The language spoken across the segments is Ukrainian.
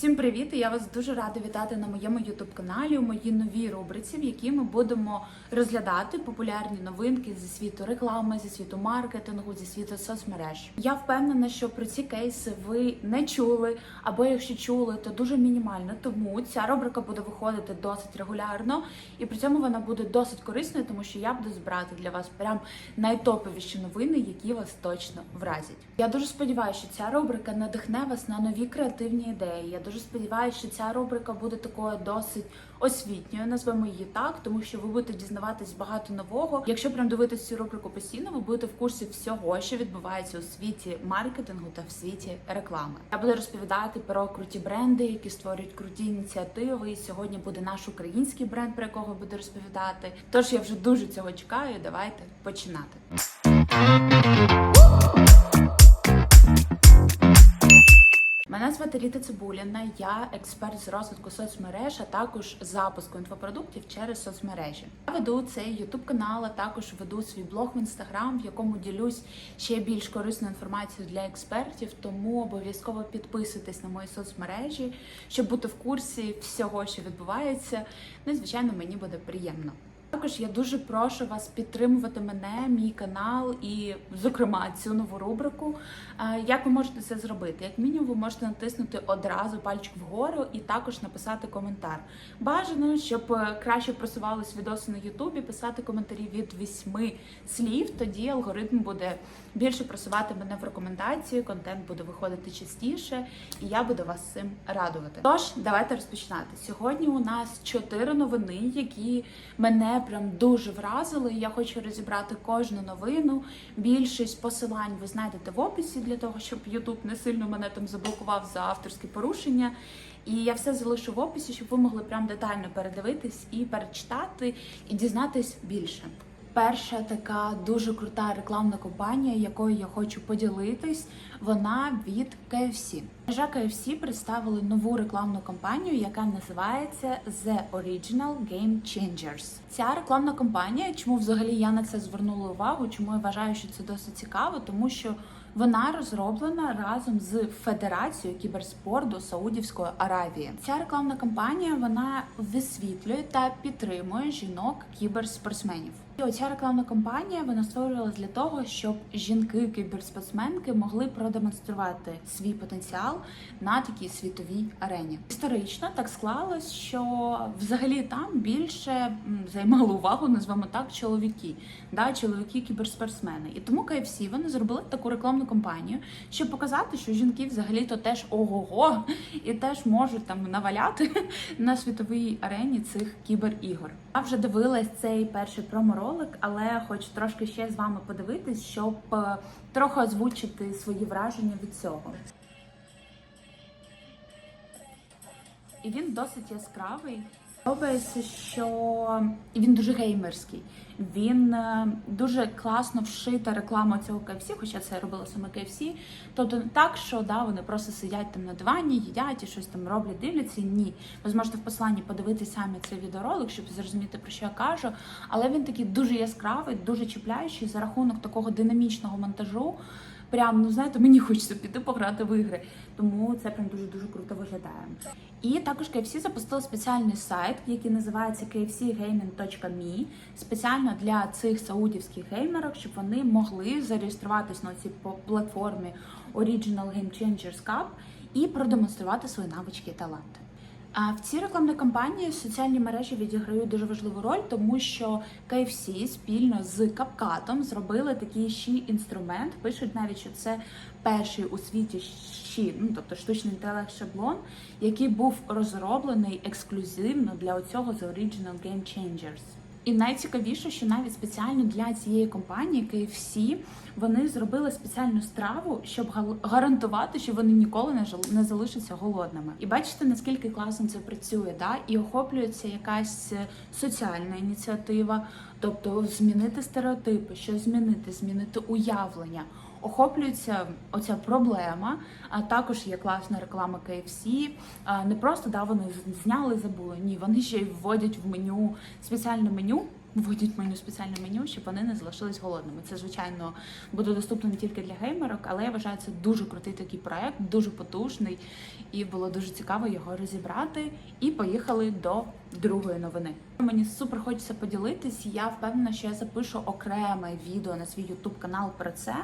Всім привіт! Я вас дуже рада вітати на моєму youtube каналі у моїй новій рубриці, в якій ми будемо розглядати популярні новинки зі світу реклами, зі світу маркетингу, зі світу соцмереж. Я впевнена, що про ці кейси ви не чули, або якщо чули, то дуже мінімально. Тому ця рубрика буде виходити досить регулярно, і при цьому вона буде досить корисною, тому що я буду збирати для вас прям найтоповіші новини, які вас точно вразять. Я дуже сподіваюся, що ця рубрика надихне вас на нові креативні ідеї. Я дуже сподіваюся, що ця рубрика буде такою досить освітньою, назвемо її так, тому що ви будете дізнаватись багато нового. Якщо прям дивитись цю рубрику постійно, ви будете в курсі всього, що відбувається у світі маркетингу та в світі реклами. Я буду розповідати про круті бренди, які створюють круті ініціативи. І сьогодні буде наш український бренд, про якого буду розповідати. Тож я вже дуже цього чекаю. Давайте починати. Мене звати Ріта Цибуліна, я експерт з розвитку соцмереж, а також запуску інфопродуктів через соцмережі. Я веду цей ютуб канал, а також веду свій блог в інстаграм, в якому ділюсь ще більш корисною інформацією для експертів. Тому обов'язково підписуйтесь на мої соцмережі, щоб бути в курсі всього, що відбувається. Ну звичайно, мені буде приємно. Також я дуже прошу вас підтримувати мене, мій канал і, зокрема, цю нову рубрику. Е, Як ви можете це зробити? Як мінімум, ви можете натиснути одразу пальчик вгору і також написати коментар. Бажано, щоб е, краще просувались відоси на Ютубі, писати коментарі від вісьми слів. Тоді алгоритм буде більше просувати мене в рекомендації, контент буде виходити частіше, і я буду вас цим радувати. Тож, давайте розпочинати. Сьогодні у нас чотири новини, які мене прям дуже вразили. Я хочу розібрати кожну новину. Більшість посилань ви знайдете в описі для того, щоб YouTube не сильно мене там заблокував за авторські порушення. І я все залишу в описі, щоб ви могли прям детально передивитись і перечитати, і дізнатись більше. Перша така дуже крута рекламна кампанія, якою я хочу поділитись, вона від KFC. Мережа KFC представили нову рекламну кампанію, яка називається The Original Game Changers. Ця рекламна кампанія, чому взагалі я на це звернула увагу, чому я вважаю, що це досить цікаво, тому що вона розроблена разом з Федерацією кіберспорту Саудівської Аравії. Ця рекламна кампанія вона висвітлює та підтримує жінок кіберспортсменів. І оця рекламна кампанія вона створювалася для того, щоб жінки-кіберспортсменки могли продемонструвати свій потенціал на такій світовій арені. Історично так склалось, що взагалі там більше займали увагу, назвемо так, чоловіки, да, чоловіки кіберспортсмени. І тому KFC вони зробили таку рекламну кампанію, щоб показати, що жінки взагалі то теж ого-го і теж можуть там наваляти на світовій арені цих кіберігор. Я вже дивилась цей перший проморолик, але хочу трошки ще з вами подивитись, щоб е, трохи озвучити свої враження від цього. І він досить яскравий. Подобається, що він дуже геймерський. Він е, дуже класно вшита реклама цього KFC, хоча це робила саме KFC. Тобто не так, що да, вони просто сидять там на дивані, їдять і щось там роблять, дивляться. Ні. Ви зможете в посланні подивитися самі цей відеоролик, щоб зрозуміти про що я кажу. Але він такий дуже яскравий, дуже чіпляючий за рахунок такого динамічного монтажу. Прям, ну знаєте, мені хочеться піти пограти в ігри. Тому це прям дуже дуже круто виглядає. І також KFC запустили спеціальний сайт, який називається kfcgaming.me, спеціально для цих саудівських геймерок, щоб вони могли зареєструватись на цій платформі Original Game Changers Cup і продемонструвати свої навички і таланти. А в цій рекламній кампанії соціальні мережі відіграють дуже важливу роль, тому що KFC спільно з Капкатом зробили такий ще інструмент. Пишуть навіть, що це перший у світі щі, ну тобто штучний інтелект шаблон, який був розроблений ексклюзивно для цього The Original Game Changers. І найцікавіше, що навіть спеціально для цієї компанії KFC вони зробили спеціальну страву, щоб гарантувати, що вони ніколи не не залишаться голодними. І бачите, наскільки класно це працює, да? і охоплюється якась е, соціальна ініціатива, тобто змінити стереотипи, щось змінити, змінити уявлення. Охоплюється оця проблема, а також є класна реклама KFC. Не просто да вони зняли, забули. Ні, вони ще й вводять в меню спеціальне меню, вводять меню спеціальне меню, щоб вони не залишились голодними. Це звичайно буде доступно не тільки для геймерок, але я вважаю це дуже крутий такий проект, дуже потужний, і було дуже цікаво його розібрати. І поїхали до другої новини. Мені супер хочеться поділитись. Я впевнена, що я запишу окреме відео на свій ютуб канал про це.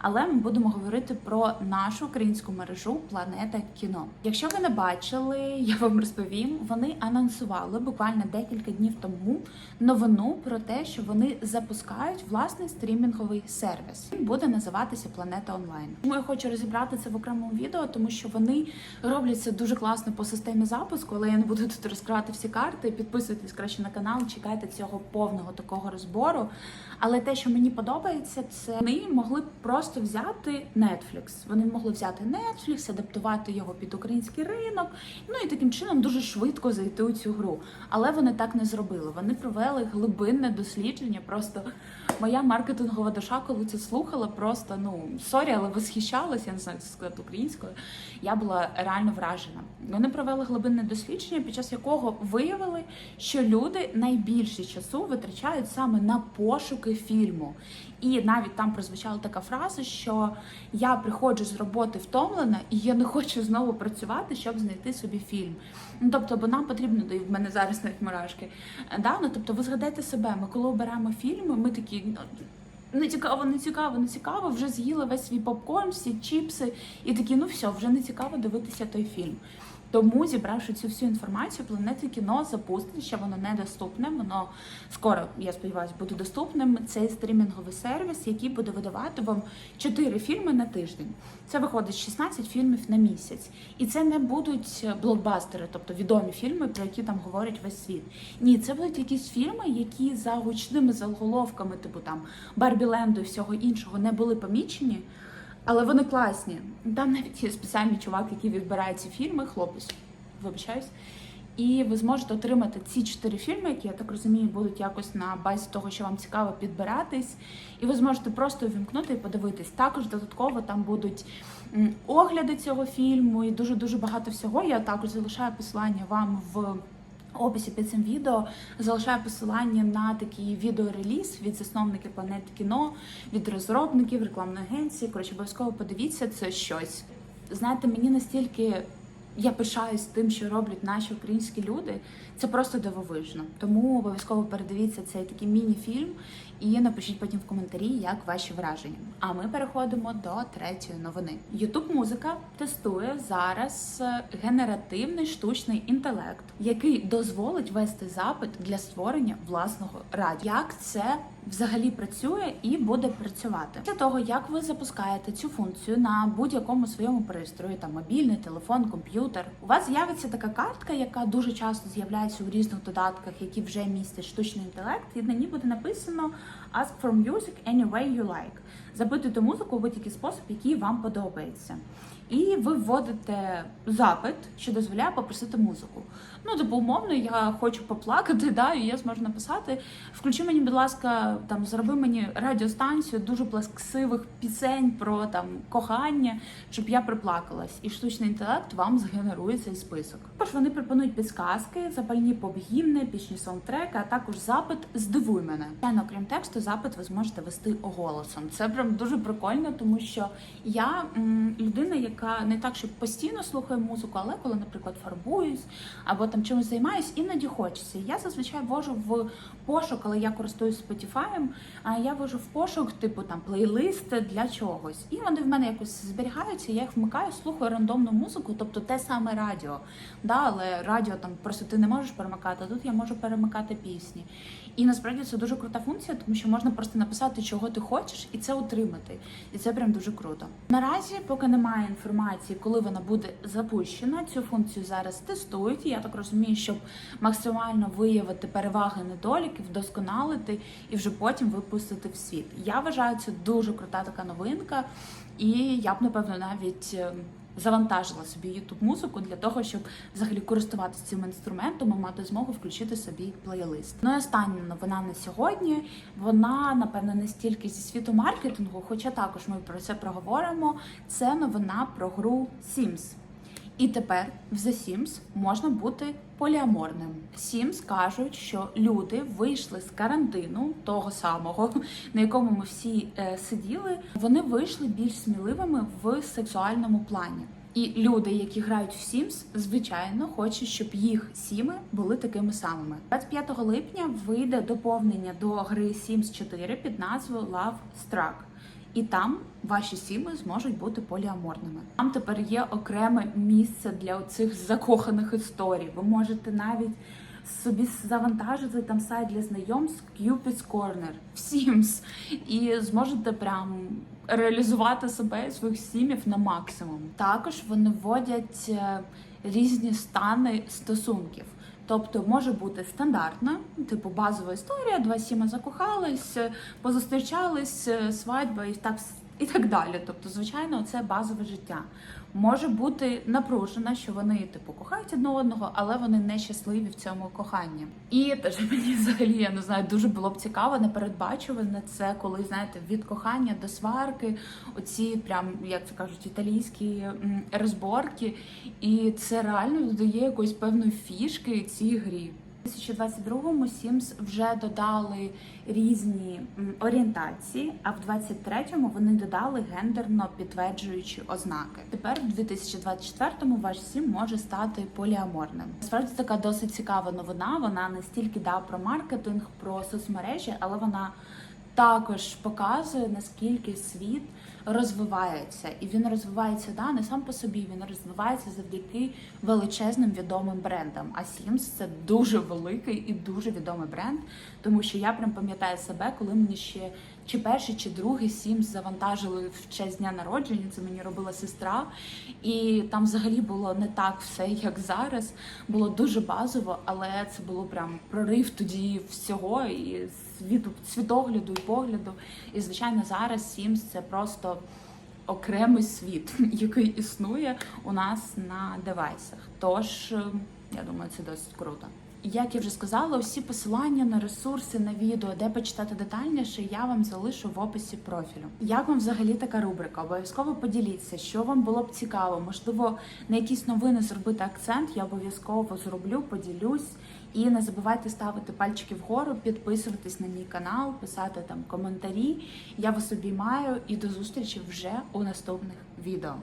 Але ми будемо говорити про нашу українську мережу Планета кіно. Якщо ви не бачили, я вам розповім. Вони анонсували буквально декілька днів тому новину про те, що вони запускають власний стрімінговий сервіс. Він буде називатися Планета Онлайн. Тому я хочу розібрати це в окремому відео, тому що вони роблять це дуже класно по системі запуску, але я не буду тут розкривати всі карти. Підписуйтесь краще на канал, чекайте цього повного такого розбору. Але те, що мені подобається, це вони могли б просто взяти Netflix. Вони могли взяти Netflix, адаптувати його під український ринок, ну і таким чином дуже швидко зайти у цю гру. Але вони так не зробили. Вони провели глибинне дослідження. Просто моя маркетингова душа, коли це слухала, просто ну сорі, але восхищалася, я не знаю, це сказати українською. Я була реально вражена. Вони провели глибинне дослідження, під час якого виявили, що люди найбільше часу витрачають саме на пошуки фільму. І навіть там прозвучала така фраза, що я приходжу з роботи втомлена, і я не хочу знову працювати, щоб знайти собі фільм. Ну тобто, бо нам потрібно, і в мене зараз навіть мурашки. Да? Ну, тобто, ви згадайте себе, ми коли обираємо фільми, ми такі. ну, Не цікаво, не цікаво, не цікаво. Вже з'їли весь свій попкорн, всі чіпси, і такі, ну все, вже не цікаво дивитися той фільм. Тому, зібравши цю всю інформацію, планети кіно запустить, що воно недоступне. Воно скоро, я сподіваюся, буде доступним. Цей стрімінговий сервіс, який буде видавати вам 4 фільми на тиждень. Це виходить 16 фільмів на місяць. І це не будуть блокбастери, тобто відомі фільми, про які там говорять весь світ. Ні, це будуть якісь фільми, які за гучними заголовками, типу там Барбі Ленду і всього іншого, не були помічені. Але вони класні. Там навіть є спеціальний чувак, який відбирає ці фільми, хлопець, вибачаюсь. І ви зможете отримати ці чотири фільми, які я так розумію, будуть якось на базі того, що вам цікаво підбиратись. І ви зможете просто увімкнути і подивитись. Також додатково там будуть огляди цього фільму і дуже дуже багато всього. Я також залишаю посилання вам в. Описі під цим відео залишаю посилання на такий відеореліз від засновників планет кіно, від розробників, рекламної агенції. Коротше, обов'язково подивіться це щось. Знаєте, мені настільки я пишаюсь тим, що роблять наші українські люди. Це просто дивовижно. Тому обов'язково передивіться цей такий міні-фільм і напишіть потім в коментарі, як ваші враження. А ми переходимо до третьої новини. Ютуб музика тестує зараз е, генеративний штучний інтелект, який дозволить вести запит для створення власного радіо. Як це взагалі працює і буде працювати після того, як ви запускаєте цю функцію на будь-якому своєму пристрої, там мобільний телефон, комп'ютер. У вас з'явиться така картка, яка дуже часто з'являється у різних додатках, які вже містять штучний інтелект, і на ній буде написано Ask for music any way you like. Запитуйте музику у будь-який спосіб, який вам подобається. І ви вводите запит, що дозволяє попросити музику. Ну, типу, умовно, я хочу поплакати, да, і я зможу написати: включи мені, будь ласка, там зроби мені радіостанцію дуже плаксивих пісень про там кохання, щоб я приплакалась. І штучний інтелект вам згенерує цей список. Також вони пропонують підсказки, запальні поп-гімни, пісні саундтрека, а також запит Здивуй мене. Звичайно, окрім тексту, запит ви зможете вести голосом. Це прям дуже прикольно, тому що я людина, яка не так, що постійно слухає музику, але коли, наприклад, фарбуюсь або там чимось займаюсь, іноді хочеться. Я зазвичай ввожу в пошук, але я користуюсь Spotify, а я ввожу в пошук, типу там плейлисти для чогось. І вони в мене якось зберігаються, я їх вмикаю, слухаю рандомну музику, тобто те саме радіо. Да, але радіо там просто ти не можеш перемикати, а тут я можу перемикати пісні. І насправді це дуже крута функція, тому що можна просто написати, чого ти хочеш, і це отримати. І це прям дуже круто. Наразі, поки немає інформації, коли вона буде запущена, цю функцію зараз тестують. Я так розумію, щоб максимально виявити переваги недоліки, вдосконалити і вже потім випустити в світ. Я вважаю це дуже крута така новинка, і я б напевно навіть. Завантажила собі youtube музику для того, щоб взагалі користуватися цим інструментом і мати змогу включити собі плейлист. Ну і остання новина на сьогодні. Вона напевно не стільки зі світу маркетингу, хоча також ми про це проговоримо. Це новина про гру Sims. І тепер в The Sims можна бути поліаморним. Sims кажуть, що люди вийшли з карантину того самого, на якому ми всі е, сиділи. Вони вийшли більш сміливими в сексуальному плані. І люди, які грають в Sims, звичайно, хочуть, щоб їх сіми були такими самими. 25 липня вийде доповнення до гри Sims 4 під назвою Love Struck. І там ваші сіми зможуть бути поліаморними. Там тепер є окреме місце для цих закоханих історій. Ви можете навіть собі завантажити там сайт для знайомств Cupid's Corner в Sims і зможете прям реалізувати себе і своїх сімів на максимум. Також вони вводять е, різні стани стосунків. Тобто може бути стандартна, типу базова історія, два сіма закохались, позустрічались, свадьба і так і так далі. Тобто, звичайно, це базове життя. Може бути напружена, що вони типу кохають одне одного, але вони не щасливі в цьому коханні. І теж мені взагалі я не знаю, дуже було б цікаво, непередбачуване це, коли знаєте, від кохання до сварки, оці прям як це кажуть, італійські розборки, і це реально додає якоїсь певної фішки цій грі. У 2022-му Sims вже додали різні орієнтації, а в 23-му вони додали гендерно підтверджуючі ознаки. Тепер в 2024-му ваш Сім може стати поліаморним. Справді така досить цікава новина. Вона не стільки да про маркетинг, про соцмережі, але вона також показує наскільки світ розвивається, і він розвивається да не сам по собі. Він розвивається завдяки величезним відомим брендам. А Sims – це дуже великий і дуже відомий бренд, тому що я прям пам'ятаю себе, коли мені ще чи перший, чи другий Sims завантажили в честь дня народження. Це мені робила сестра, і там взагалі було не так все, як зараз. Було дуже базово, але це було прям прорив тоді всього і світу світогляду і погляду. І звичайно, зараз Sims – це просто окремий світ, який існує у нас на девайсах. Тож е, я думаю, це досить круто. Як я вже сказала, усі посилання на ресурси, на відео, де почитати детальніше, я вам залишу в описі профілю. Як вам взагалі така рубрика? Обов'язково поділіться, що вам було б цікаво. Можливо, на якісь новини зробити акцент. Я обов'язково зроблю, поділюсь. І не забувайте ставити пальчики вгору, підписуватись на мій канал, писати там коментарі. Я вас обіймаю і до зустрічі вже у наступних відео.